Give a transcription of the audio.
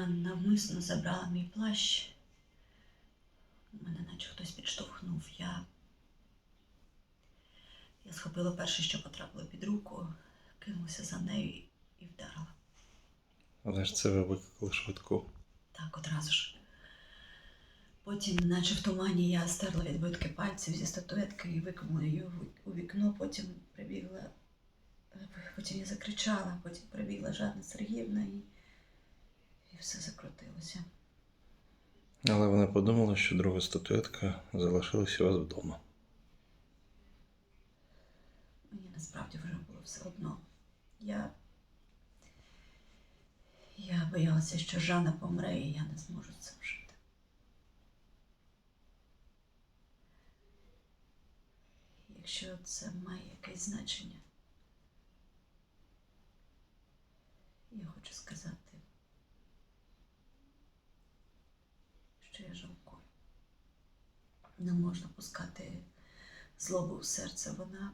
Вона навмисно забрала мій плащ. Мене наче хтось підштовхнув. Я. Я схопила перше, що потрапило під руку, кинулася за нею і вдарила. Але ж це ви викликали швидку. Так, одразу ж. Потім, наче в тумані, я стерла відбитки пальців зі статуетки і викинула її у вікно, потім прибігла. Потім я закричала, потім прибігла Жанна Сергіївна і все закрутилося. Але вони подумали, що друга статуетка залишилась у вас вдома. Мені насправді вже було все одно. Я. Я боялася, що Жанна помре, і я не зможу цим жити. Якщо це має якесь значення, я хочу що. Не можна пускати злобу в серце, вона.